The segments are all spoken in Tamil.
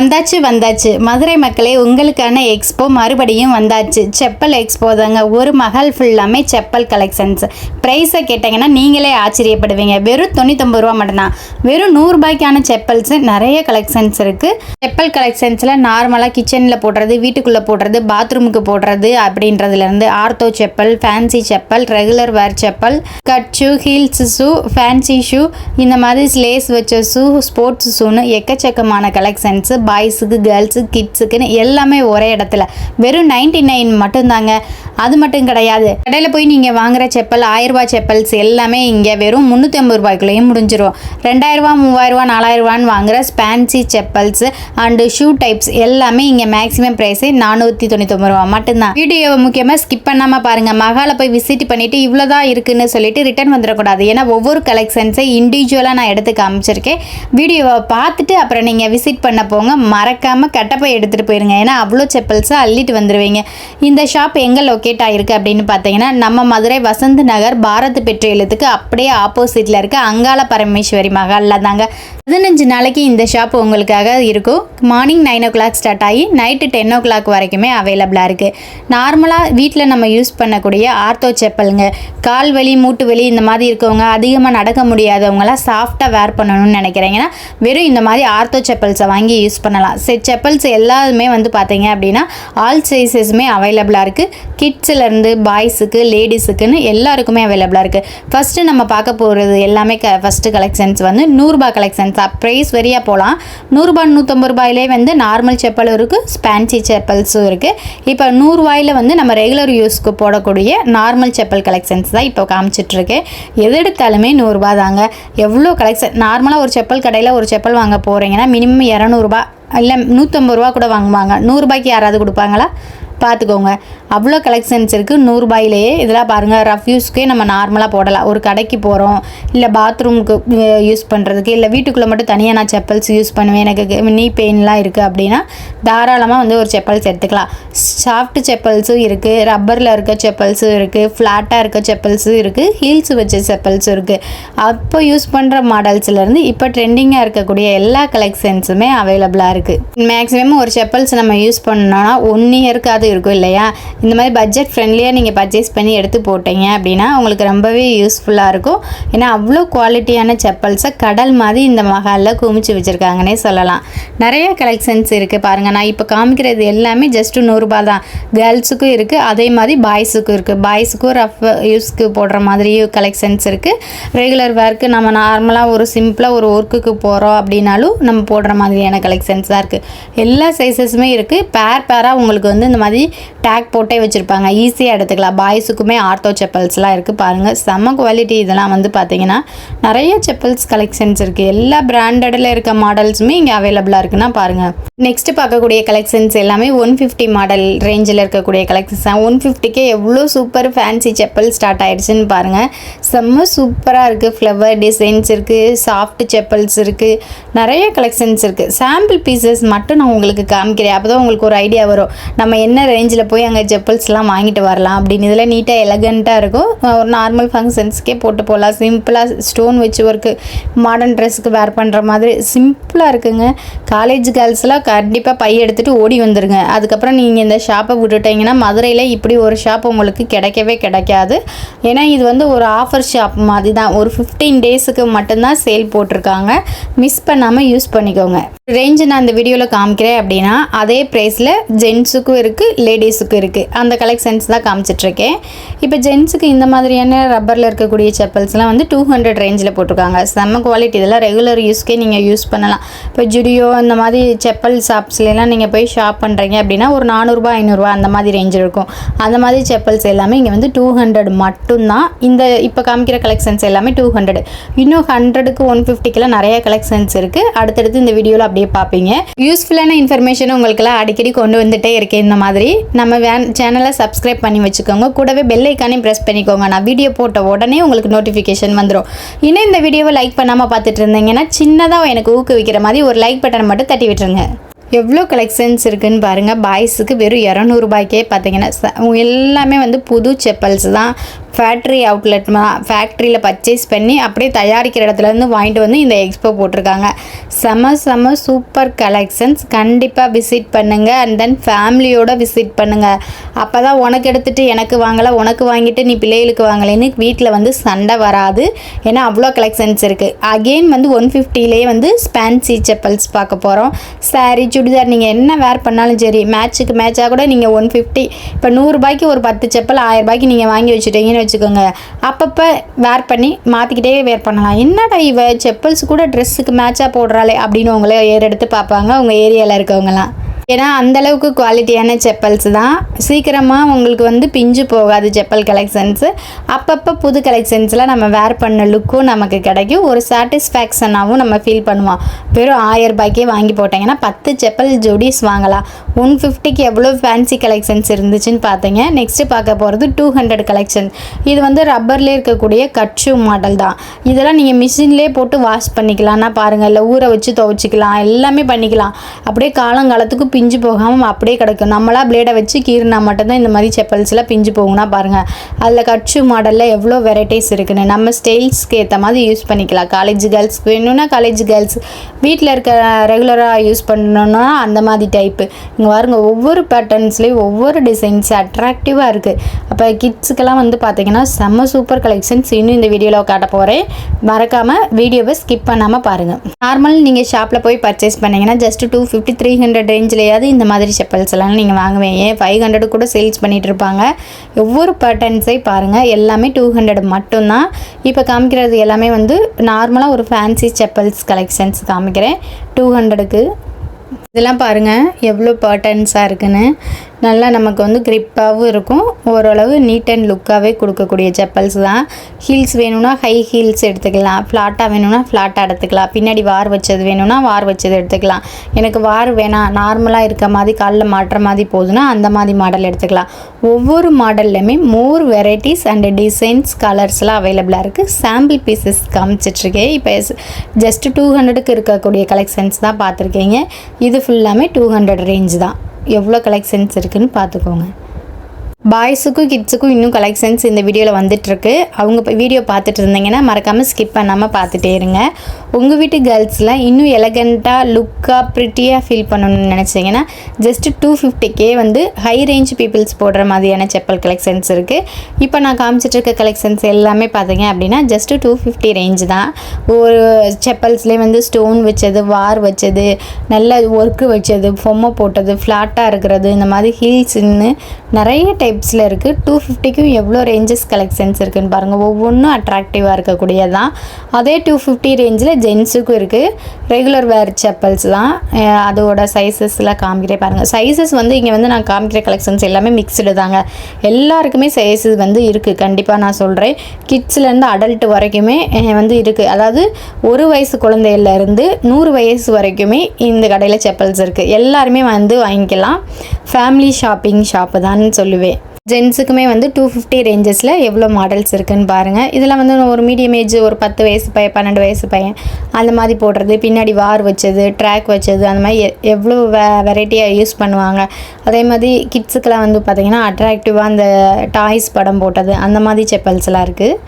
வந்தாச்சு வந்தாச்சு. மதுரை மக்களே உங்களுக்கான எக்ஸ்போ மறுபடியும் வந்தாச்சு. செப்பல் எக்ஸ்போ தாங்க. ஒரு மகள் ஃபுல்லாமே செப்பல் கலெக்ஷன்ஸ் ப்ரைஸை கேட்டிங்கன்னா நீங்களே ஆச்சரியப்படுவீங்க. வெறும் தொண்ணூத்தொம்பது ரூபா மட்டும்தான். வெறும் நூறுரூபாய்க்கான செப்பல்ஸ் நிறைய கலெக்ஷன்ஸ் இருக்குது செப்பல் கலெக்ஷன்ஸில் நார்மலாக கிச்சனில் போடுறது வீட்டுக்குள்ளே போடுறது பாத்ரூமுக்கு போடுறது அப்படின்றதுலேருந்து ortho chappal fancy chappal regular wear chappal cut shoe heels shoe fancy shoe இந்த மாதிரி ஸ்லேஸ் வச்ச ஷூ ஸ்போர்ட்ஸ் ஷூன்னு எக்கச்சக்கமான கலெக்ஷன்ஸு பாய்ஸுக்கு கேர்ள்ஸு கிட்ஸுக்குன்னு எல்லாமே ஒரே இடத்துல. வெறும் நைன்டி நைன் மட்டும்தாங்க. அது மட்டும் கிடையாது. கடையில் போய் நீங்கள் வாங்குற செப்பல் ஆயிரரூபா செப்பல்ஸ் எல்லாமே இங்கே வெறும் முந்நூற்றி ஐம்பது ரூபாய்க்குள்ளேயும் முடிஞ்சிடும் ரெண்டாயிரரூபா மூவாயிரரூபா நாலாயிரரூபான்னு வாங்குகிற fancy chappals and shoe types எல்லாமே இங்கே மேக்ஸிமம் ப்ரைஸே நானூற்றி தொண்ணூத்தொம்பது ரூபா மட்டும்தான். வீடியோவை முக்கியமாக ஸ்கிப் பண்ணாமல் பாருங்கள் மகால போய் விசிட் பண்ணிவிட்டு இவ்வளோ தான் இருக்குன்னு சொல்லிட்டு ரிட்டர்ன் வந்துடக்கூடாது. ஏன்னா ஒவ்வொரு கலெக்ஷன்ஸை இண்டிவிஜுவலாக நான் எடுத்து காமிச்சிருக்கேன். வீடியோவை பார்த்துட்டு அப்புறம் நீங்கள் விசிட் பண்ண போங்க. மறக்காமல் கட்டப்பை எடுத்துகிட்டு போயிருங்க. ஏன்னா அவ்வளோ செப்பல்ஸை அள்ளிட்டு வந்துடுவீங்க இந்த ஷாப் எங்கே லொக்கேட் ஆகிருக்கு அப்படின்னு பார்த்தீங்கன்னா நம்ம மதுரை வசந்த் நகர் பாரத் பெட்ரோலியத்துக்கு அப்படியே ஆப்போசிட்டில் இருக்க. அங்காள பரமேஸ்வரி மகாலில் தாங்க. பதினஞ்சு நாளைக்கு இந்த ஷாப் உங்களுக்காக இருக்கும். Morning nine o'clock start ஆகி நைட்டு டென் ஓ கிளாக் வரைக்குமே அவைலபிளாக இருக்குது நார்மலாக வீட்டில் நம்ம யூஸ் பண்ணக்கூடிய ஆர்த்தோ செப்பலுங்க. கால் வலி மூட்டு வலி இந்த மாதிரி இருக்கவங்க அதிகமாக நடக்க முடியாதவங்களாம் சாஃப்டாக வேர் பண்ணணும்னு நினைக்கிறீங்கன்னா வெறும் இந்த மாதிரி ஆர்த்தோ செப்பல்ஸை வாங்கி யூஸ் பண்ணலாம். செட் செப்பல்ஸ் எல்லாமே வந்து பார்த்தீங்க அப்படின்னா ஆல் சைஸஸுமே அவைலபிளாக இருக்குது கிட்ஸ்லேருந்து பாய்ஸுக்கு லேடிஸுக்குன்னு எல்லாருக்குமே அவைலபிளாக இருக்குது ஃபஸ்ட்டு நம்ம பார்க்க போகிறது எல்லாமே க ஃபஸ்ட்டு கலெக்ஷன்ஸ் வந்து நூறுரூபா கலெக்ஷன்ஸ் ப்ரைஸ் வெறியாக போகலாம் நூறுரூபா நூற்றம்பது ரூபாயிலே வந்து நார்மல் செப்பலும் இருக்குது ஸ்பேன்சி செப்பல்ஸும் இருக்குது இப்போ நூறுரூவாயில் வந்து நம்ம ரெகுலர் யூஸ்க்கு போடக்கூடிய நார்மல் செப்பல் கலெக்ஷன்ஸ் தான் இப்போ காமிச்சிட்ருக்கேன் எது எடுத்தாலுமே நூறுரூபா தாங்க. எவ்வளோ கலெக்ஷன் நார்மலாக ஒரு செப்பல் கடையில் ஒரு செப்பல் வாங்க போகிறீங்கன்னா மினிமம் இரநூறுபா இல்லை நூற்றம்பது ரூபா கூட வாங்குவாங்க. நூறுரூபாய்க்கு யாராவது கொடுப்பாங்களா? பார்த்துக்கோங்க. அவ்வளோ கலெக்ஷன்ஸ் இருக்குது நூறுரூபாயிலேயே இதெல்லாம் பாருங்கள் ரஃப் யூஸ்க்கே நம்ம நார்மலாக போடலாம். ஒரு கடைக்கு போகிறோம் இல்லை பாத்ரூமுக்கு யூஸ் பண்ணுறதுக்கு இல்லை வீட்டுக்குள்ளே மட்டும் தனியாக நான் செப்பல்ஸ் யூஸ் பண்ணுவேன். எனக்கு நீ பெயின்லாம் இருக்குது அப்படின்னா தாராளமாக வந்து ஒரு செப்பல்ஸ் எடுத்துக்கலாம். சாஃப்ட் செப்பல்ஸும் இருக்குது ரப்பரில் இருக்க செப்பல்ஸும் இருக்குது ஃப்ளாட்டாக இருக்க செப்பல்ஸும் இருக்குது ஹீல்ஸ் வச்ச செப்பல்ஸும் இருக்குது அப்போ யூஸ் பண்ணுற மாடல்ஸ்லேருந்து இப்போ ட்ரெண்டிங்காக இருக்கக்கூடிய எல்லா கலெக்ஷன்ஸுமே அவைலபிளாக இருக்குது மேக்ஸிமம் ஒரு செப்பல்ஸ் நம்ம யூஸ் பண்ணோன்னா ஒன் இயருக்காவது இருக்கும் இல்லையா? இந்த மாதிரி பட்ஜெட் ஃப்ரெண்ட்லியாக நீங்கள் பர்ச்சேஸ் பண்ணி எடுத்து போட்டீங்க அப்படின்னா உங்களுக்கு ரொம்பவே யூஸ்ஃபுல்லாக இருக்கும். ஏன்னா அவ்வளோ குவாலிட்டியான செப்பல்ஸை கடல் மாதிரி இந்த மகாலில் குமிச்சு வச்சுருக்காங்கன்னே சொல்லலாம். நிறைய கலெக்ஷன்ஸ் இருக்குது பாருங்கள் நான் இப்போ காமிக்கிறது எல்லாமே ஜஸ்ட்டு நூறுரூபா தான். கேர்ள்ஸுக்கும் இருக்குது அதே மாதிரி பாய்ஸுக்கும் இருக்குது பாய்ஸுக்கும் ரஃப் யூஸ்க்கு போடுற மாதிரி கலெக்ஷன்ஸ் இருக்குது ரெகுலர் வேர்க்கு நம்ம நார்மலாக ஒரு சிம்பிளாக ஒரு ஒர்க்குக்கு போகிறோம் அப்படின்னாலும் நம்ம போடுற மாதிரியான கலெக்ஷன்ஸ் தான் இருக்குது எல்லா சைஸஸுமே இருக்குது பேர் பேராக உங்களுக்கு வந்து இந்த மாதிரி டேக் போட்டு வச்சுருப்பாங்க. ஈஸியாக எடுத்துக்கலாம். பாய்ஸுக்குமே ஆர்த்தோ செப்பல்ஸ்லாம் இருக்குது பாருங்கள் செம்ம குவாலிட்டி இதெல்லாம் வந்து பார்த்தீங்கன்னா நிறைய செப்பல்ஸ் கலெக்ஷன்ஸ் இருக்குது எல்லா பிராண்டடில் இருக்க மாடல்ஸுமே இங்கே அவைலபிளாக இருக்குன்னா பாருங்கள் நெக்ஸ்ட் பார்க்கக்கூடிய கலெக்ஷன்ஸ் எல்லாமே ஒன் ஃபிஃப்டி மாடல் ரேஞ்சில் இருக்கக்கூடிய கலெக்ஷன்ஸ் தான். ஒன் ஃபிஃப்டிக்கே எவ்வளோ சூப்பர் ஃபேன்சி செப்பல் ஸ்டார்ட் ஆயிடுச்சுன்னு பாருங்கள் செம்ம சூப்பராக இருக்குது ஃப்ளவர் டிசைன்ஸ் இருக்குது சாஃப்ட் செப்பல்ஸ் இருக்குது நிறைய கலெக்ஷன்ஸ் இருக்குது சாம்பிள் பீசஸ் மட்டும் நான் உங்களுக்கு காமிக்கிறேன். அப்போ தான் உங்களுக்கு ஒரு ஐடியா வரும். நம்ம என்ன ரேஞ்சில் போய் அங்கே செப்பல்ஸ்லாம் வாங்கிட்டு வரலாம் அப்படின்னு. இதில் நீட்டாக எலகண்ட்டாக இருக்கும். ஒரு நார்மல் ஃபங்க்ஷன்ஸ்க்கே போட்டு போகலாம் சிம்பிளாக ஸ்டோன் வச்சு ஒர்க்கு மாடர்ன் ட்ரெஸ்ஸுக்கு வேர் பண்ணுற மாதிரி சிம்பிளாக இருக்குங்க. காலேஜ் கேர்ள்ஸ்லாம் கண்டிப்பாக பை எடுத்துகிட்டு ஓடி வந்துருங்க. அதுக்கப்புறம் நீங்கள் இந்த ஷாப்பை விட்டுட்டீங்கன்னா மதுரையில் இப்படி ஒரு ஷாப் உங்களுக்கு கிடைக்கவே கிடைக்காது. ஏன்னா இது வந்து ஒரு ஆஃபர் ஷாப் மாதிரி தான் ஒரு ஃபிஃப்டீன் டேஸுக்கு மட்டும்தான் சேல் போட்டிருக்காங்க. மிஸ் பண்ணாமல் யூஸ் பண்ணிக்கோங்க. ரேஞ்சு நான் இந்த வீடியோவில் காமிக்கிறேன் அப்படின்னா அதே ப்ரைஸில் ஜென்ஸுக்கும் இருக்குது லேடிஸுக்கும் இருக்குது அந்த கலெக்ஷன்ஸ் தான் காமிச்சிட்ருக்கேன். இப்போ ஜென்ஸுக்கு இந்த மாதிரியான ரப்பரில் இருக்கக்கூடிய செப்பல்ஸ்லாம் வந்து டூ ஹண்ட்ரட் ரேஞ்சில் போட்டிருக்காங்க. செம்ம குவாலிட்டி இதெல்லாம் ரெகுலர் யூஸ்க்கே நீங்கள் யூஸ் பண்ணலாம். இப்போ ஜுடியோ அந்த மாதிரி செப்பல் ஷாப்ஸ்லாம் நீங்கள் போய் ஷாப் பண்ணுறீங்க அப்படின்னா ஒரு நானூறுபா ஐநூறுரூவா அந்த மாதிரி ரேஞ்சில் இருக்கும். அந்த மாதிரி செப்பல்ஸ் எல்லாமே இங்கே வந்து டூ ஹண்ட்ரட் மட்டும்தான். இந்த இப்போ காமிக்கிற கலெக்ஷன்ஸ் எல்லாமே டூ ஹண்ட்ரட் இன்னும் ஹண்ட்ரடுக்கு ஒன் ஃபிஃப்டிக்கெல்லாம் நிறைய கலெக்ஷன்ஸ் இருக்குது அடுத்தடுத்து இந்த வீடியோவில் அப்படியே பார்ப்பீங்க. யூஸ்ஃபுல்லான இன்ஃபர்மேஷன் உங்களுக்கெல்லாம் அடிக்கடி கொண்டு வந்துட்டே இருக்கேன் இந்த மாதிரி. நம்ம வேன் சேனலை சப்ஸ்கிரைப் பண்ணி வச்சுக்கோங்க. கூடவே பெல் ஐக்கானையும் ப்ரெஸ் பண்ணிக்கோங்க. நான் வீடியோ போட்ட உடனே உங்களுக்கு நோட்டிஃபிகேஷன் வந்துடும் இன்னும் இந்த வீடியோவை லைக் பண்ணாமல் பார்த்துட்டு இருந்தீங்கன்னா சின்னதாக எனக்கு ஊக்குவிக்கிற மாதிரி ஒரு லைக் பட்டனை மட்டும் தட்டி விட்டுருங்க. எவ்வளோ கலெக்ஷன்ஸ் இருக்குன்னு பாருங்கள் பாய்ஸுக்கு வெறும் இரநூறுபாய்க்கே பார்த்தீங்கன்னா ச- எல்லாமே வந்து புது செப்பல்ஸ் தான். ஃபேக்ட்ரி அவுட்லெட் ஃபேக்ட்ரியில் பர்ச்சேஸ் பண்ணி அப்படியே தயாரிக்கிற இடத்துலேருந்து வாங்கிட்டு வந்து இந்த எக்ஸ்போ போட்டிருக்காங்க. செம செம சூப்பர் கலெக்ஷன்ஸ் கண்டிப்பாக விசிட் பண்ணுங்கள் அண்ட் தென் ஃபேமிலியோட விசிட் பண்ணுங்கள் அப்போ தான் உனக்கு எடுத்துகிட்டு எனக்கு வாங்கலை உனக்கு வாங்கிட்டு நீ பிள்ளைகளுக்கு வாங்கலைன்னு வீட்டில் வந்து சண்டை வராது. ஏன்னா அவ்வளோ கலெக்ஷன்ஸ் இருக்குது அகெயின் வந்து ஒன் ஃபிஃப்டிலேயே வந்து ஸ்பேன்சி செப்பல்ஸ் பார்க்க போகிறோம் சாரீ சுடிதார் நீங்கள் என்ன வேர் பண்ணாலும் சரி மேட்ச்சுக்கு மேட்சாக கூட நீங்கள் ஒன் ஃபிஃப்டி இப்போ நூறுரூபாய்க்கு ஒரு பத்து செப்பல் ஆயிரம் ரூபாய்க்கு நீங்கள் வாங்கி வச்சுட்டீங்கன்னு வச்சுக்கோங்க. அப்பப்போ வேர் பண்ணி மாற்றிக்கிட்டே வேர் பண்ணலாம். என்னடா இவ? செப்பல்ஸ் கூட ட்ரெஸ்ஸுக்கு மேட்சாக போடுறாளே அப்படின்னு உங்களை ஏறெடுத்து பார்ப்பாங்க. உங்கள் ஏரியாவில் இருக்கவங்கலாம். ஏன்னா அந்த அளவுக்கு குவாலிட்டியான செப்பல்ஸ் தான். சீக்கிரமாக உங்களுக்கு வந்து பிஞ்சு போகாது செப்பல் கலெக்ஷன்ஸு அப்பப்போ புது கலெக்ஷன்ஸில் நம்ம வேர் பண்ண லுக்கும் நமக்கு கிடைக்கும். ஒரு சாட்டிஸ்ஃபேக்ஷனாகவும் நம்ம ஃபீல் பண்ணுவோம். வெறும் ஆயிரம் ரூபாய்க்கே வாங்கி போட்டிங்கன்னா பத்து செப்பல் ஜோடிஸ் வாங்கலாம். ஒன் ஃபிஃப்டிக்கு எவ்வளோ ஃபேன்சி கலெக்ஷன்ஸ் இருந்துச்சுன்னு பார்த்தீங்க நெக்ஸ்ட்டு பார்க்க போகிறது டூ ஹண்ட்ரட் கலெக்ஷன் இது வந்து ரப்பர்லேயே இருக்கக்கூடிய கட்சு மாடல் தான். இதெல்லாம் நீங்கள் மிஷின்லேயே போட்டு வாஷ் பண்ணிக்கலாம்னா பாருங்கள் இல்லை ஊற வச்சு துவைச்சிக்கலாம். எல்லாமே பண்ணிக்கலாம். அப்படியே காலங்காலத்துக்கு பிஞ்சு போகாமல் அப்படியே கிடைக்கும். நம்மளா பிளேடை வச்சு கீறினா மட்டும்தான் இந்த மாதிரி செப்பல்ஸ்லாம் பிஞ்சு போகும்னா பாருங்கள் அதில் கட்சு மாடலில் எவ்வளோ வெரைட்டிஸ் இருக்குன்னு. நம்ம ஸ்டைல்ஸ்க்கு ஏற்ற மாதிரி யூஸ் பண்ணிக்கலாம். காலேஜ் கேர்ள்ஸ்க்கு வேணும்னா காலேஜ் கேர்ள்ஸ் வீட்டில் இருக்க ரெகுலராக யூஸ் பண்ணணும்னா அந்த மாதிரி டைப்பு இங்கே பாருங்கள் ஒவ்வொரு பேட்டர்ன்ஸ்லேயும் ஒவ்வொரு டிசைன்ஸ் அட்ராக்டிவாக இருக்குது அப்போ கிட்ஸுக்கெல்லாம் வந்து பார்த்தீங்கன்னா செம்ம சூப்பர் கலெக்ஷன்ஸ் இன்னும் இந்த வீடியோவில் காட்ட போகிறேன் மறக்காமல் வீடியோவை ஸ்கிப் பண்ணாமல் பாருங்கள் நார்மல் நீங்கள் ஷாப்பில் போய் பர்ச்சேஸ் பண்ணிங்கன்னா just two fifty three hundred ரேஞ்சிலேயாவது இந்த மாதிரி செப்பல்ஸ் எல்லாம் நீங்கள் வாங்குவீங்க. ஏன் ஃபைவ் ஹண்ட்ரட் கூட சேல்ஸ் பண்ணிட்டு இருப்பாங்க. ஒவ்வொரு பட்டன்ஸை பாருங்கள் எல்லாமே டூ ஹண்ட்ரட் மட்டும்தான். இப்போ காமிக்கிறது எல்லாமே வந்து நார்மலாக ஒரு ஃபேன்சி செப்பல்ஸ் கலெக்ஷன்ஸ் காமிக்கிறேன். டூ ஹண்ட்ரடுக்கு இதெல்லாம் பாருங்கள் எவ்வளோ பர்டன்ஸாக இருக்குன்னு. நல்லா நமக்கு வந்து க்ரிப்பாகவும் இருக்கும். ஓரளவு நீட் அண்ட் லுக்காகவே கொடுக்கக்கூடிய செப்பல்ஸ் தான். ஹீல்ஸ் வேணும்னா ஹை ஹீல்ஸ் எடுத்துக்கலாம். ஃப்ளாட்டாக வேணும்னா ஃப்ளாட்டாக எடுத்துக்கலாம். பின்னாடி வார் வச்சது வேணும்னா வார் வச்சது எடுத்துக்கலாம். எனக்கு வார் வேணாம் நார்மலாக இருக்க மாதிரி காலில் மாட்டுற மாதிரி போதுன்னா அந்த மாதிரி மாடல் எடுத்துக்கலாம். ஒவ்வொரு மாடல்லையுமே மோர் வெரைட்டிஸ் அண்ட் டிசைன்ஸ் கலர்ஸ்லாம் அவைலபிளாக இருக்குது சாம்பிள் பீசஸ் காமிச்சிட்ருக்கேன் இப்போ ஜஸ்ட் டூ ஹண்ட்ரடுக்கு இருக்கக்கூடிய கலெக்ஷன்ஸ் தான் பார்த்துருக்கீங்க. இது ஃபுல்லாமே டூ ஹண்ட்ரட் ரேஞ்ச் தான். எவ்வளோ கலெக்ஷன்ஸ் இருக்குதுன்னு பார்த்துக்கோங்க. பாய்ஸுக்கும் கிட்ஸுக்கும் இன்னும் கலெக்ஷன்ஸ் இந்த வீடியோவில் வந்துட்டுருக்கு அவங்க இப்போ வீடியோ பார்த்துட்டு இருந்தீங்கன்னா மறக்காமல் ஸ்கிப் பண்ணாமல் பார்த்துட்டே இருங்க. உங்கள் வீட்டு கேர்ள்ஸில் இன்னும் எலகண்ட்டாக லுக்காக ப்ரிட்டியாக ஃபீல் பண்ணணும்னு நினச்சிங்கன்னா ஜஸ்ட் டூ ஃபிஃப்டிக்கே வந்து ஹை ரேஞ்ச் பீப்புள்ஸ் போடுற மாதிரியான செப்பல் கலெக்ஷன்ஸ் இருக்குது இப்போ நான் காமிச்சிட்டு இருக்க கலெக்ஷன்ஸ் எல்லாமே பார்த்தீங்க அப்படின்னா ஜஸ்ட்டு டூ ஃபிஃப்டி ரேஞ்ச் தான். ஒரு செப்பல்ஸ்லேயே வந்து ஸ்டோன் வச்சது வார் வச்சது நல்ல ஒர்க்கு வச்சது பொம்மை போட்டது ஃப்ளாட்டாக இருக்கிறது இந்த மாதிரி ஹீல்ஸ்ன்னு நிறைய டைப்ஸில் இருக்குது டூ ஃபிஃப்டிக்கும் எவ்வளோ ரேஞ்சஸ் கலெக்ஷன்ஸ் இருக்குதுன்னு பாருங்கள் ஒவ்வொன்றும் அட்ராக்டிவாக இருக்கக்கூடியதான் அதே டூ ஃபிஃப்டி ரேஞ்சில் ஜென்ஸுக்கும் இருக்குது ரெகுலர் வேர் செப்பல்ஸ் தான். அதோட சைஸஸில் காமிக்கிறே பாருங்கள் சைஸஸ் வந்து இங்கே வந்து நான் காமிக்கிற கலெக்ஷன்ஸ் எல்லாமே மிக்சடு தாங்க. எல்லாருக்குமே சைஸஸ் வந்து இருக்குது கண்டிப்பாக நான் சொல்கிறேன் கிட்ஸ்லேருந்து அடல்ட் வரைக்குமே வந்து இருக்குது அதாவது ஒரு வயசு குழந்தையிலேருந்து நூறு வயசு வரைக்குமே இந்த கடையில் செப்பல்ஸ் இருக்குது எல்லாருமே வந்து வாங்கிக்கலாம். ஃபேமிலி ஷாப்பிங் ஷாப்பு தான் சொல்லுவேன். ஜென்ஸுக்குமே வந்து டூ ஃபிஃப்டி ரேஞ்சஸில் எவ்வளோ மாடல்ஸ் இருக்குன்னு பாருங்கள் இதெல்லாம் வந்து ஒரு மீடியம் ஏஜ் ஒரு பத்து வயசு பையன் பன்னெண்டு வயசு பையன். அந்த மாதிரி போடுறது பின்னாடி வார் வச்சது ட்ராக் வச்சது அந்த மாதிரி எ- எவ்வளோ வெ வெரைட்டியாக யூஸ் பண்ணுவாங்க. அதே மாதிரி கிட்ஸுக்கெலாம் வந்து பார்த்திங்கன்னா அட்ராக்டிவாக அந்த டாய்ஸ் படம் போட்டது அந்த மாதிரி செப்பல்ஸ்லாம் இருக்குது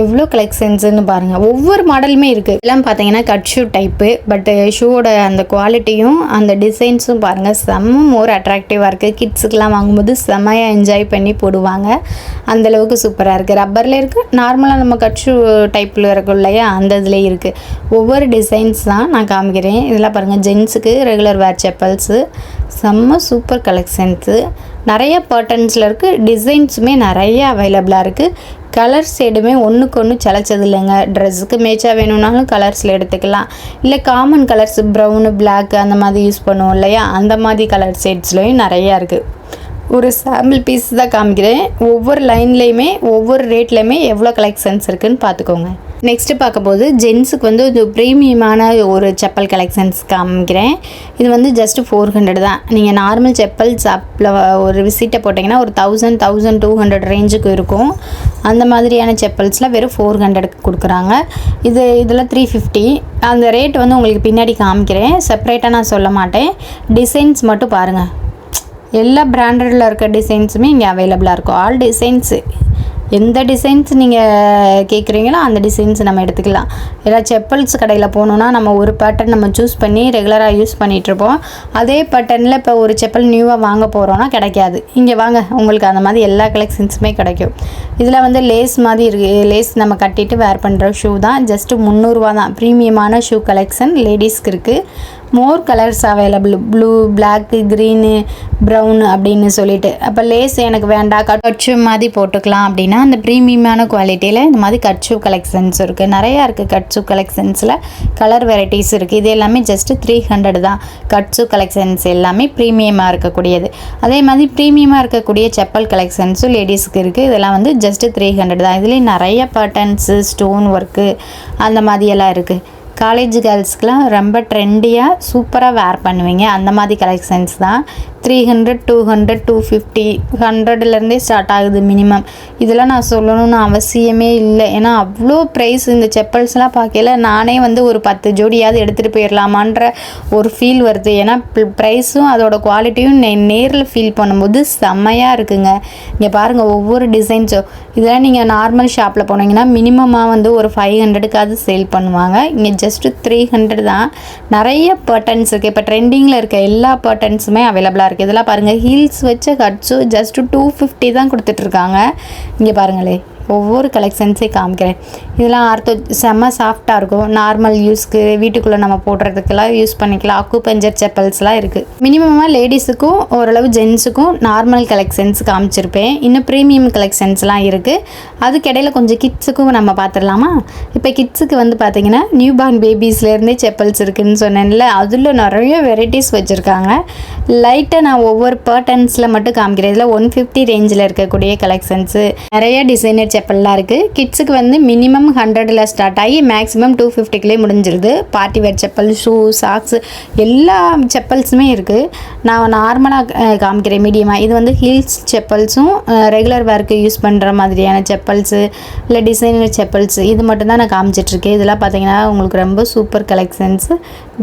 எவ்வளோ கலெக்ஷன்ஸ்னு பாருங்கள் ஒவ்வொரு மாடலுமே இருக்குது எல்லாம் பார்த்தீங்கன்னா கட் ஷூ டைப்பு பட்டு ஷூவோட அந்த குவாலிட்டியும் அந்த டிசைன்ஸும் பாருங்கள் செம்ம மோர் அட்ராக்டிவாக இருக்குது கிட்ஸுக்கெலாம் வாங்கும்போது செம்மையாக என்ஜாய் பண்ணி போடுவாங்க. அந்தளவுக்கு சூப்பராக இருக்குது ரப்பரில் இருக்குது நார்மலாக நம்ம கட் ஷூ டைப்பில் இருக்கும் இல்லையா? அந்த இதுலேயே இருக்குது ஒவ்வொரு டிசைன்ஸ் தான் நான் காமிக்கிறேன். இதெல்லாம் பாருங்கள் ஜென்ஸுக்கு ரெகுலர் வேர் செப்பல்ஸு செம்ம சூப்பர் கலெக்ஷன்ஸு நிறைய பேட்டர்ன்ஸில் இருக்குது டிசைன்ஸுமே நிறைய அவைலபிளாக இருக்குது கலர் ஷேடுமே ஒன்றுக்கு ஒன்று சளைச்சது இல்லைங்க. ட்ரெஸ்ஸுக்கு மேட்சாக வேணும்னாலும் கலர்ஸில் எடுத்துக்கலாம். இல்லை காமன் கலர்ஸ் ப்ரௌனு பிளாக் அந்த மாதிரி யூஸ் பண்ணுவோம் இல்லையா? அந்த மாதிரி கலர் ஷேட்ஸ்லையும் நிறையா இருக்குது ஒரு சாம்பிள் பீஸ் தான் காமிக்கிறேன். ஒவ்வொரு லைன்லேயுமே ஒவ்வொரு ரேட்லேயுமே எவ்வளோ கலெக்ஷன்ஸ் இருக்குன்னு பார்த்துக்கோங்க. நெக்ஸ்ட்டு பார்க்கும்போது ஜென்ஸுக்கு வந்து இது ப்ரீமியமான ஒரு செப்பல் கலெக்ஷன்ஸ் காமிக்கிறேன். இது வந்து ஜஸ்ட் ஃபோர் ஹண்ட்ரட் தான். நீங்கள் நார்மல் செப்பல் ஷாப்பில் ஒரு விசிட்டை போட்டிங்கன்னா ஒரு தௌசண்ட் தௌசண்ட் டூ ஹண்ட்ரட் ரேஞ்சுக்கு இருக்கும். அந்த மாதிரியான செப்பல்ஸ்லாம் வெறும் ஃபோர் ஹண்ட்ரடுக்கு கொடுக்குறாங்க. இது இதில் த்ரீ ஃபிஃப்டி அந்த ரேட் வந்து உங்களுக்கு பின்னாடி காமிக்கிறேன். செப்பரேட்டாக நான் சொல்ல மாட்டேன். டிசைன்ஸ் மட்டும் பாருங்கள் எல்லா பிராண்டடில் இருக்க டிசைன்ஸுமே இங்கே அவைலபிளாக இருக்கும். ஆல் டிசைன்ஸு எந்த டிசைன்ஸ் நீங்கள் கேட்குறீங்களோ அந்த டிசைன்ஸ் நம்ம எடுத்துக்கலாம். ஏதாவது செப்பல்ஸ் கடையில் போகணுன்னா நம்ம ஒரு பேட்டர்ன் நம்ம சூஸ் பண்ணி ரெகுலராக யூஸ் பண்ணிகிட்ருப்போம் அதே பேட்டர்னில் இப்போ ஒரு செப்பல் நியூவாக வாங்க போகிறோன்னா கிடைக்காது. இங்கே வாங்க உங்களுக்கு அந்த மாதிரி எல்லா கலெக்ஷன்ஸுமே கிடைக்கும். இதில் வந்து லேஸ் மாதிரி இருக்குது லேஸ் நம்ம கட்டிட்டு வேர் பண்ணுற ஷூ தான். ஜஸ்ட்டு முந்நூறுரூவா தான். ப்ரீமியமான ஷூ கலெக்ஷன் லேடிஸ்க்கு இருக்குது more colours available blue black green brown அப்படின்னு சொல்லிட்டு. அப்போ லேஸ் எனக்கு வேண்டாம் கட்ஷூ மாதிரி போட்டுக்கலாம் அப்படின்னா அந்த ப்ரீமியமான குவாலிட்டியில் இந்த மாதிரி கட்ஷூ கலெக்ஷன்ஸ் இருக்குது நிறையா இருக்குது கட்ஷூ கலெக்ஷன்ஸில் கலர் வெரைட்டிஸ் இருக்குது இது எல்லாமே ஜஸ்ட்டு த்ரீ ஹண்ட்ரட் தான். கட்ஷூ கலெக்ஷன்ஸ் எல்லாமே ப்ரீமியமாக இருக்கக்கூடியது. அதே மாதிரி ப்ரீமியமாக இருக்கக்கூடிய செப்பல் கலெக்ஷன்ஸும் லேடிஸ்க்கு இருக்குது இதெல்லாம் வந்து ஜஸ்ட்டு த்ரீ ஹண்ட்ரட் தான். இதுலேயும் நிறைய பட்டன்ஸு ஸ்டோன் ஒர்க்கு அந்த மாதிரியெல்லாம் இருக்குது காலேஜ் கேர்ள்ஸ்க்குலாம் ரொம்ப ட்ரெண்டியாக சூப்பராக வேர் பண்ணுவீங்க. அந்த மாதிரி கலெக்ஷன்ஸ் தான். Three hundred two hundred two fifty ஹண்ட்ரட்லேருந்தே start ஆகுது மினிமம் இதெல்லாம் நான் சொல்லணும்னு அவசியமே இல்லை. ஏன்னா அவ்வளோ ப்ரைஸ் இந்த செப்பல்ஸ்லாம் பார்க்கல நானே வந்து ஒரு பத்து ஜோடியாவது எடுத்துகிட்டு போயிடலாமான்ற ஒரு ஃபீல் வருது. ஏன்னா ப்ரைஸும் அதோட குவாலிட்டியும் நே நேரில் ஃபீல் பண்ணும்போது செம்மையாக இருக்குங்க. இங்கே பாருங்கள் ஒவ்வொரு டிசைன்ஸும் இதெல்லாம் நீங்கள் நார்மல் ஷாப்பில் போனீங்கன்னா மினிமமாக வந்து ஒரு ஃபைவ் ஹண்ட்ரடுக்காவது சேல் பண்ணுவாங்க. இங்கே ஜஸ்ட்டு த்ரீ ஹண்ட்ரட் தான். நிறைய பர்டன்ஸ் இருக்குது இப்போ ட்ரெண்டிங்கில் இருக்க எல்லா பர்டன்ஸுமே அவைலபிளாக இருக்குது இதெல்லாம் பாருங்கள் ஹீல்ஸ் வச்ச கட்ஸும் ஜஸ்ட்டு டூ ஃபிஃப்டி தான் கொடுத்துட்ருக்காங்க இங்கே பாருங்களே. ஒவ்வொரு கலெக்ஷன்ஸே காமிக்கிறேன். இதெல்லாம் ஆர்த்தோ செம்ம சாஃப்டாக இருக்கும். நார்மல் யூஸ்க்கு வீட்டுக்குள்ளே நம்ம போடுறதுக்கெல்லாம் யூஸ் பண்ணிக்கலாம். அக்குபஞ்சர் செப்பல்ஸ்லாம் இருக்குது மினிமமாக லேடிஸுக்கும் ஓரளவு ஜென்ஸுக்கும் நார்மல் கலெக்ஷன்ஸ் காமிச்சிருப்பேன். இன்னும் ப்ரீமியம் கலெக்ஷன்ஸ்லாம் இருக்குது அதுக்கிடையில் கொஞ்சம் கிட்ஸுக்கும் நம்ம பார்த்துடலாமா இப்போ கிட்ஸுக்கு வந்து பார்த்திங்கன்னா நியூ பார்ன் பேபிஸ்லேருந்தே செப்பல்ஸ் இருக்குதுன்னு சொன்னேன்ல. அதில் நிறைய வெரைட்டிஸ் வச்சுருக்காங்க. லைட்டாக நான் ஒவ்வொரு பர்டன்ஸில் மட்டும் காமிக்கிறேன். இதில் ஒன் ஃபிஃப்டி ரேஞ்சில் இருக்கக்கூடிய கலெக்ஷன்ஸு நிறைய டிசைனர் செப்பல்லாம் இருக்குது கிட்ஸுக்கு வந்து மினிமம் ஹண்ட்ரடில் ஸ்டார்ட் ஆகி மேக்ஸிமம் டூ ஃபிஃப்டிக்குள்ளே முடிஞ்சிருது. Party wear chappal shoe socks எல்லா செப்பல்ஸுமே இருக்குது நான் நார்மலாக காமிக்கிறேன் மீடியமாக இது வந்து ஹீல்ஸ் செப்பல்ஸும் ரெகுலர் வேர்க்கு யூஸ் பண்ணுற மாதிரியான செப்பல்ஸு இல்லை டிசைனர் செப்பல்ஸ். இது மட்டும்தான் நான் காமிச்சிட்ருக்கேன் இதெல்லாம் பார்த்தீங்கன்னா உங்களுக்கு ரொம்ப super collections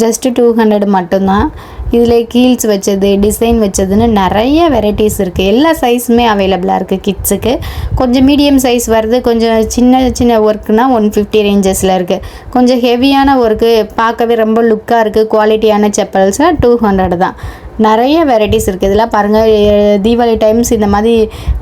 just two hundred மட்டும்தான். இதில் கீல்ஸ் வச்சது டிசைன் வச்சதுன்னு நிறைய வெரைட்டிஸ் இருக்குது எல்லா சைஸுமே அவைலபிளாக இருக்குது கிட்ஸுக்கு கொஞ்சம் மீடியம் சைஸ் வருது கொஞ்சம் சின்ன சின்ன ஒர்க்குனா ஒன் ஃபிஃப்டி ரேஞ்சஸில் இருக்குது கொஞ்சம் ஹெவியான ஒர்க்கு பார்க்கவே ரொம்ப லுக்காக இருக்குது குவாலிட்டியான செப்பல்ஸ்னால் டூ ஹண்ட்ரட் தான். நிறைய வெரைட்டிஸ் இருக்குது இதெல்லாம் பாருங்கள் தீபாவளி டைம்ஸ் இந்த மாதிரி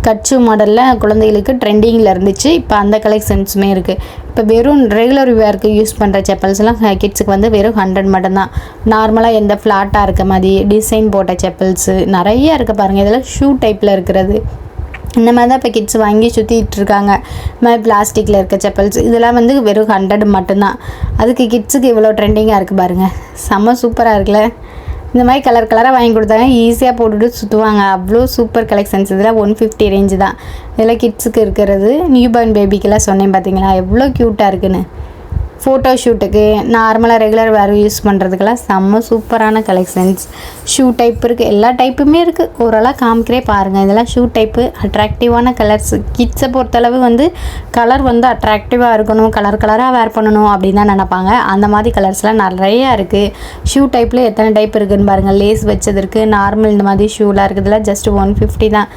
கட்சு மாடலில் குழந்தைகளுக்கு ட்ரெண்டிங்கில் இருந்துச்சு. இப்போ அந்த கலெக்ஷன்ஸுமே இருக்குது இப்போ வெறும் ரெகுலர் வேர்க்கு யூஸ் பண்ணுற செப்பல்ஸ்லாம் கிட்ஸுக்கு வந்து வெறும் ஹண்ட்ரட் மட்டும்தான். நார்மலாக எந்த ஃப்ளாட்டாக இருக்க மாதிரி டிசைன் போட்ட செப்பல்ஸு நிறைய இருக்குது பாருங்கள் இதெல்லாம் ஷூ டைப்பில் இருக்கிறது. இந்த மாதிரி தான் இப்போ கிட்ஸ் வாங்கி சுற்றிட்டு இருக்காங்க. இந்த மாதிரி பிளாஸ்டிக்கில் இருக்க செப்பல்ஸ் இதெல்லாம் வந்து வெறும் ஹண்ட்ரட் மட்டும்தான். அதுக்கு கிட்ஸுக்கு இவ்வளோ ட்ரெண்டிங்காக இருக்குது பாருங்கள் செம்ம சூப்பராக இருக்குல்ல. இந்த மாதிரி கலர் கலராக வாங்கி கொடுத்தாங்க. ஈஸியாக போட்டுட்டு சுற்றுவாங்க அவ்வளோ சூப்பர் கலெக்ஷன்ஸ் இதெல்லாம் ஒன் ஃபிஃப்டி ரேஞ்சு தான். இதெல்லாம் கிட்ஸுக்கு இருக்கிறது. நியூ பார்ன் பேபிக்கெல்லாம் சொன்னேன் பார்த்தீங்களா எவ்வளோ க்யூட்டாக இருக்குன்னு. ஃபோட்டோ ஷூட்டுக்கு நார்மலாக ரெகுலர் வேறு யூஸ் பண்ணுறதுக்கெல்லாம் செம்ம சூப்பரான கலெக்ஷன்ஸ் ஷூ டைப் இருக்குது எல்லா டைப்புமே இருக்குது ஓரளவு காமிக்கிறே பாருங்கள் இதெல்லாம் ஷூ டைப்பு அட்ராக்டிவான கலர்ஸ் கிட்ஸை பொறுத்தளவு வந்து கலர் வந்து அட்ராக்டிவாக இருக்கணும். கலர் கலராக வேர் பண்ணணும் அப்படின்னு தான் நினப்பாங்க. அந்த மாதிரி கலர்ஸ்லாம் நிறையா இருக்குது ஷூ டைப்பில் எத்தனை டைப் இருக்குதுன்னு பாருங்கள் லேஸ் வச்சது இருக்குது நார்மல் இந்த மாதிரி ஷூலாம் இருக்குதுல ஜஸ்ட் ஒன் ஃபிஃப்டி தான்.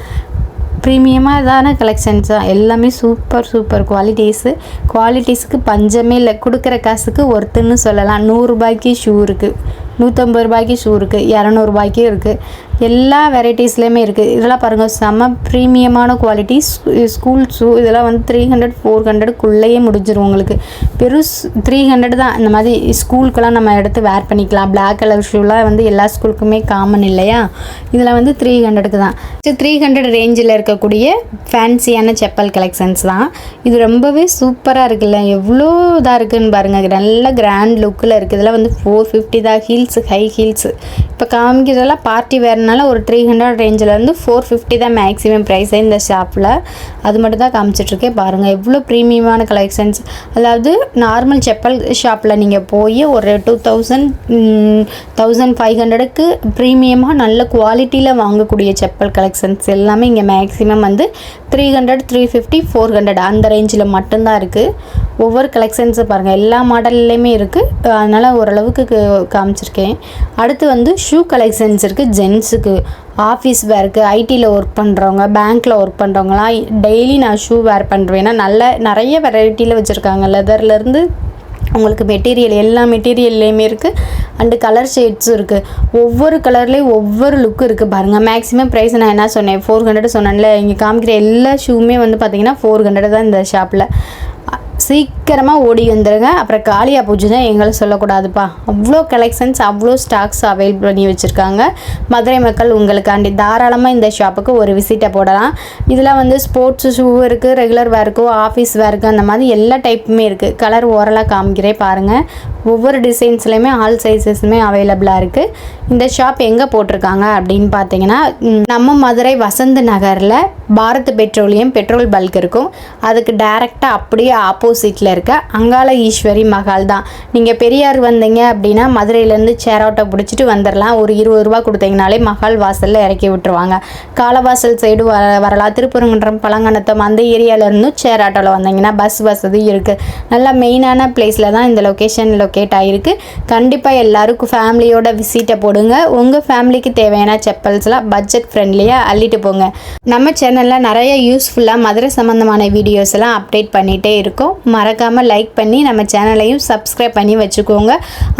ப்ரீமியமாதான கலெக்ஷன்ஸ் தான் எல்லாமே சூப்பர் சூப்பர் குவாலிட்டிஸு குவாலிட்டிஸுக்கு பஞ்சமே இல்லை. கொடுக்குற காசுக்கு ஒர்த்துன்னு சொல்லலாம். நூறுரூபாய்க்கு ஷூ இருக்குது நூற்றம்பது ரூபாய்க்கு ஷூ இருக்குது இரநூறுபாய்க்கும் இருக்குது எல்லா வெரைட்டிஸ்லேயுமே இருக்குது இதெல்லாம் பாருங்கள் செம்ம ப்ரீமியமான குவாலிட்டி ஸ்கூல் ஷூ இதெல்லாம் வந்து த்ரீ ஹண்ட்ரட் ஃபோர் ஹண்ட்ரடுக்குள்ளேயே முடிஞ்சிரும் உங்களுக்கு. பெருஸ் த்ரீ ஹண்ட்ரட் தான். இந்த மாதிரி ஸ்கூலுக்கெல்லாம் நம்ம எடுத்து வேர் பண்ணிக்கலாம். பிளாக் கலர் ஷூலாம் வந்து எல்லா ஸ்கூலுக்குமே காமன் இல்லையா? இதில் வந்து த்ரீ ஹண்ட்ரடுக்கு தான். த்ரீ ஹண்ட்ரட் ரேஞ்சில் இருக்கக்கூடிய ஃபேன்சியான செப்பல் கலெக்ஷன்ஸ் தான். இது ரொம்பவே சூப்பராக இருக்குல்ல எவ்வளோ இதாக இருக்குதுன்னு பாருங்கள் நல்ல கிராண்ட் லுக்கில் இருக்குது இதெல்லாம் வந்து ஃபோர் ஃபிஃப்டி தான். ஹீல்ஸ் ஹை ஹீல்ஸ் இப்போ காமிக்கிறதெல்லாம் பார்ட்டி அதனால் ஒரு த்ரீ ஹண்ட்ரட் ரேஞ்சிலேருந்து ஃபோர் ஃபிஃப்டி தான் மேக்ஸிமம் ப்ரைஸே இந்த ஷாப்பில் அது மட்டும் தான் காமிச்சிட்ருக்கேன் பாருங்கள் எவ்வளோ ப்ரீமியமான கலெக்ஷன்ஸ் அதாவது நார்மல் செப்பல் ஷாப்பில் நீங்கள் போய் ஒரு டூ தௌசண்ட் தௌசண்ட் ஃபைவ் ஹண்ட்ரடுக்கு ப்ரீமியமாக நல்ல குவாலிட்டியில் வாங்கக்கூடிய செப்பல் கலெக்ஷன்ஸ் எல்லாமே இங்கே மேக்ஸிமம் வந்து three hundred three fifty four hundred அந்த ரேஞ்சில் மட்டும்தான் இருக்குது ஒவ்வொரு கலெக்ஷன்ஸை பாருங்கள் எல்லா மாடல்லையுமே இருக்குது அதனால் ஓரளவுக்கு காமிச்சிருக்கேன். அடுத்து வந்து ஷூ கலெக்ஷன்ஸ் இருக்குது ஜென்ஸுக்கு ஆஃபீஸ் வேருக்கு ஐடியில் ஒர்க் பண்ணுறவங்க பேங்க்கில் ஒர்க் பண்ணுறவங்களாம் டெய்லி நான் ஷூ வேர் பண்ணுறேன் ஏன்னா நல்ல நிறைய வெரைட்டியில் வச்சுருக்காங்க. லெதர்லேருந்து உங்களுக்கு மெட்டீரியல் எல்லா மெட்டீரியல்லையுமே இருக்குது அண்டு கலர் ஷேட்ஸும் இருக்குது ஒவ்வொரு கலர்லேயும் ஒவ்வொரு லுக்கு இருக்குது பாருங்கள் மேக்ஸிமம் ப்ரைஸ் நான் என்ன சொன்னேன்? ஃபோர் ஹண்ட்ரட் சொன்னேன்ல. இங்கே காமிக்கிற எல்லா ஷூவுமே வந்து பார்த்தீங்கன்னா ஃபோர் ஹண்ட்ரட் தான் இந்த ஷாப்பில் toxic சீக்கிரமாக ஓடி வந்துடுங்க அப்புறம் காளியா பூஜை தான் எங்களை சொல்லக்கூடாதுப்பா. அவ்வளோ கலெக்ஷன்ஸ் அவ்வளோ ஸ்டாக்ஸ் அவைலபிள் பண்ணி வச்சுருக்காங்க. மதுரை மக்கள் உங்களுக்காண்டி தாராளமாக இந்த ஷாப்புக்கு ஒரு விசிட்டை போடலாம். இதில் வந்து ஸ்போர்ட்ஸ் ஷூ இருக்குது ரெகுலர் வேர்க்கு ஆஃபீஸ் வேர்க்கு அந்த மாதிரி எல்லா டைப்புமே இருக்குது கலர் ஓரலாக காமிக்கிறேன் பாருங்கள் ஒவ்வொரு டிசைன்ஸ்லையுமே ஆல் சைஸஸுமே அவைலபிளாக இருக்குது இந்த ஷாப் எங்கே போட்டிருக்காங்க அப்படின்னு பார்த்தீங்கன்னா நம்ம மதுரை வசந்த் நகரில் பாரத் பெட்ரோலியம் பெட்ரோல் பல்க் இருக்கும். அதுக்கு டைரெக்டாக அப்படியே ஆப்போசிட்டில் இருக்குது இருக்க அங்காள ஈஸ்வரி மகால் தான். நீங்கள் பெரியார் வந்தீங்க அப்படின்னா மதுரையிலேருந்து சேர் பிடிச்சிட்டு வந்துடலாம் ஒரு இருபது ரூபா கொடுத்தீங்கனாலே மகால் வாசலில் இறக்கி விட்டுருவாங்க. காலவாசல் சைடு வர வரலாம். திருப்பரங்குன்றம் பழங்கணத்தம் அந்த ஏரியாவிலேருந்தும் சேர் ஆட்டோவில் வந்தீங்கன்னா பஸ் வசதி இருக்குது நல்லா மெயினான பிளேஸில் தான் இந்த லொக்கேஷன் லொக்கேட் ஆகிருக்கு கண்டிப்பாக எல்லாருக்கும் ஃபேமிலியோட விசிட்டை போடுங்க. உங்கள் ஃபேமிலிக்கு தேவையான செப்பல்ஸ்லாம் பட்ஜெட் ஃப்ரெண்ட்லியாக அள்ளிட்டு போங்க. நம்ம சேனலில் நிறைய யூஸ்ஃபுல்லாக மதுரை சம்மந்தமான வீடியோஸ் எல்லாம் அப்டேட் பண்ணிகிட்டே இருக்கோம். மறக்காமல் லைக் பண்ணி நம்ம சேனலையும் சப்ஸ்கிரைப் பண்ணி வச்சுக்கோங்க.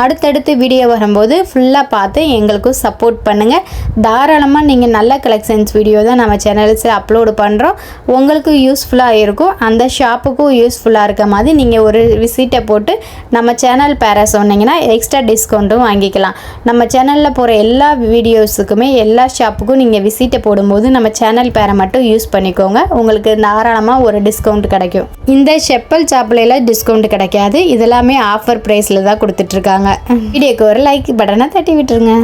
அடுத்தடுத்து வீடியோ வரும்போது ஃபுல்லாக பார்த்து எங்களுக்கும் சப்போர்ட் பண்ணுங்கள் தாராளமாக நீங்கள் நல்ல கலெக்ஷன்ஸ் வீடியோ தான் நம்ம சேனல்ஸில் அப்லோடு பண்ணுறோம் உங்களுக்கு யூஸ்ஃபுல்லாக இருக்கும். அந்த ஷாப்புக்கும் யூஸ்ஃபுல்லாக இருக்க மாதிரி நீங்கள் ஒரு விசிட்டை போட்டு நம்ம சேனல் பேரை சொன்னீங்கன்னா எக்ஸ்ட்ரா டிஸ்கவுண்ட்டும் வாங்கிக்கலாம். நம்ம சேனலில் போகிற எல்லா வீடியோஸுக்குமே எல்லா ஷாப்புக்கும் நீங்கள் விசிட்டை போடும்போது நம்ம சேனல் பேரை மட்டும் யூஸ் பண்ணிக்கோங்க. உங்களுக்கு தாராளமாக ஒரு டிஸ்கவுண்ட் கிடைக்கும். இந்த செப்பல் சாப்பிளையில் டிஸ்கவுண்ட் கிடைக்காது. இதெல்லாமே ஆஃபர் ப்ரைஸில் தான் கொடுத்துட்ருக்காங்க வீடியோக்கு ஒரு லைக் பட்டனை தட்டி விட்டுருங்க.